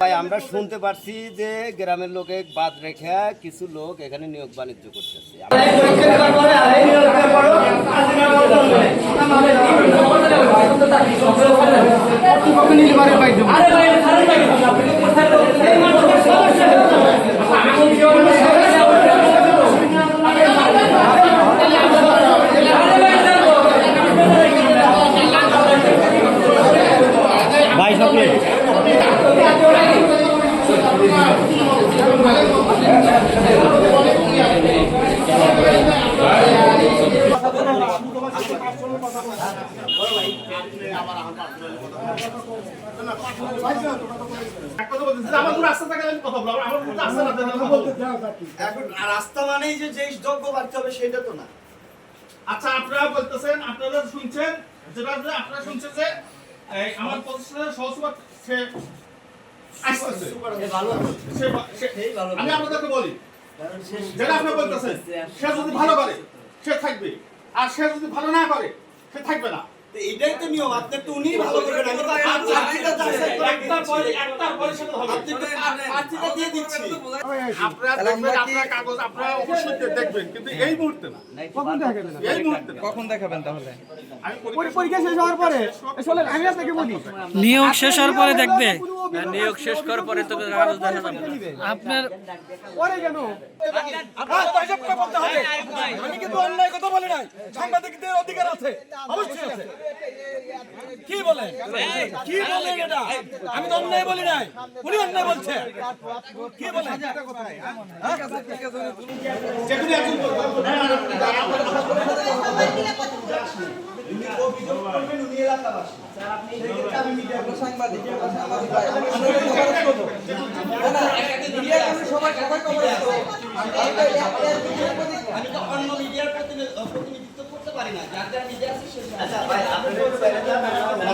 ভাই আমরা শুনতে পারছি যে গ্রামের লোকে বাদ রেখে কিছু লোক এখানে নিয়োগ বাণিজ্য করতেছে। রাস্তা মানেই যে যেই যোগ্য বাড়তে হবে সেটা তো না। আচ্ছা আপনারা বলতেছেন আপনারা শুনছেন যেটা আপনারা শুনছেন যে আমার প্রতিষ্ঠানের সহসভাপতি সে আসতেছে সে বা- সে- আমি আপনাদেরকে বলি যেটা আপনি বলতেছেন সে যদি ভালো করে সে থাকবে। আর সে যদি ভালো না করে সে থাকবে না। এটাই তো নিয়ম আপনি তো উনি ভালো করবেন আমি তো তো দিয়ে দিচ্ছি। আপনারা দেখবেন আপনার কাগজ আপনারা অবশ্যই দেখবেন কিন্তু এই মুহূর্তে না। কখন দেখাবেন? এই মুহূর্তে কখন দেখাবেন তাহলে? পরীক্ষা শেষ হওয়ার পরে। আমি আপনাকে বলি। নিয়োগ শেষ হওয়ার পরে দেখবে। নিয়োগ শেষ করার পরে তোকে কাগজ দেখা যাবে আপনার পরে কেন? আমি কিন্তু অন্যায় কথা বলি নাই। সাংবাদিকদের অধিকার আছে। অবশ্যই আছে। কি বলে? কি বলে এটা? আমি তো অন্যায় বলি নাই। উনি অন্যায় বলছে। কি বলে? আমি তো অন্য মিডিয়ার করতে পারি না যার যার নিজে আছে সে আচ্ছা ভাই আপনি একটু বাইরে যান, আমি আমার-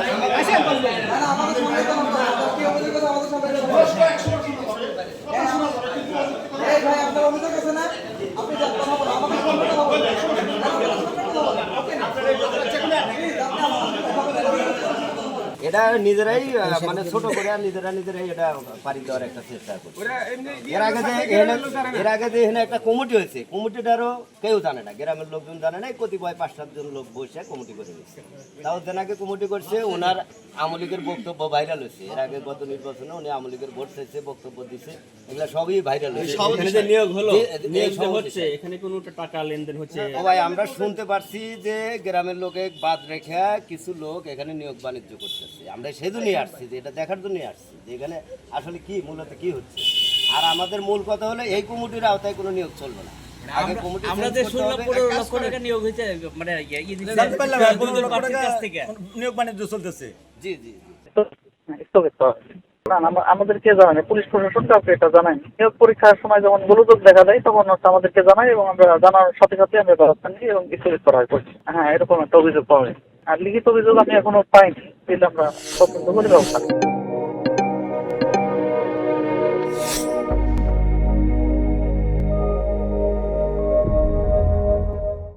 এটা নিজেরাই মানে ছোট করে নিজেরা নিজেরাই এটা পারি দেওয়ার একটা চেষ্টা করছে। এর আগে যে এখানে এর আগে যে এখানে একটা কমিটি হয়েছে কমিটিটারও কেউ জানে না গ্রামের লোকজন জানে না কতিপয় পাঁচ সাতজন লোক বসে কমিটি করে দিচ্ছে। তাও যেনাকে কমিটি করছে ওনার আমলিকের বক্তব্য ভাইরাল হয়েছে। এর আগে গত নির্বাচনে উনি আমলিকের ভোট চাইছে বক্তব্য দিচ্ছে এগুলো সবই ভাইরাল হয়েছে। এখানে যে নিয়োগ হলো নিয়োগ হচ্ছে এখানে কোনো টাকা লেনদেন হচ্ছে? ভাই আমরা শুনতে পারছি যে গ্রামের লোকে বাদ রেখে কিছু লোক এখানে নিয়োগ বাণিজ্য করতেছে। আমরা সেজন্যই আসছি যে এটা দেখার জন্যই আসছি যে এখানে আসলে কি মূলত কি হচ্ছে। আর আমাদের মূল কথা হলো এই কমিটির আওতায় কোনো নিয়োগ চলবে না। আমরা যে শুনলাম পনেরো লক্ষ টাকা নিয়োগ হয়েছে মানে ইয়ে ই দিচ্ছে দুজন প্রার্থীর কাছ থেকে। নিয়োগ বাণিজ্য চলতেছে। জি জি জি। স্থগিত করা হয়েছে। না না, আমা- আমাদেরকে জানায়? পুলিশ প্রশাসন কাউকে এটা জানায় নিয়োগ পরীক্ষার সময় যখন গোলযোগ দেখা যায় তখন হচ্ছে আমাদেরকে জানায় এবং আমরা জানার সাথে সাথে আমরা ব্যবস্থা নিই এবং স্থগিত করা। হয়। হ্যাঁ এরকম একটা অভিযোগ পাওয়া যায়। আর লিখিত অভিযোগ আমি এখনও পাইনি পেলে আমরা তদন্ত করে ব্যবস্থা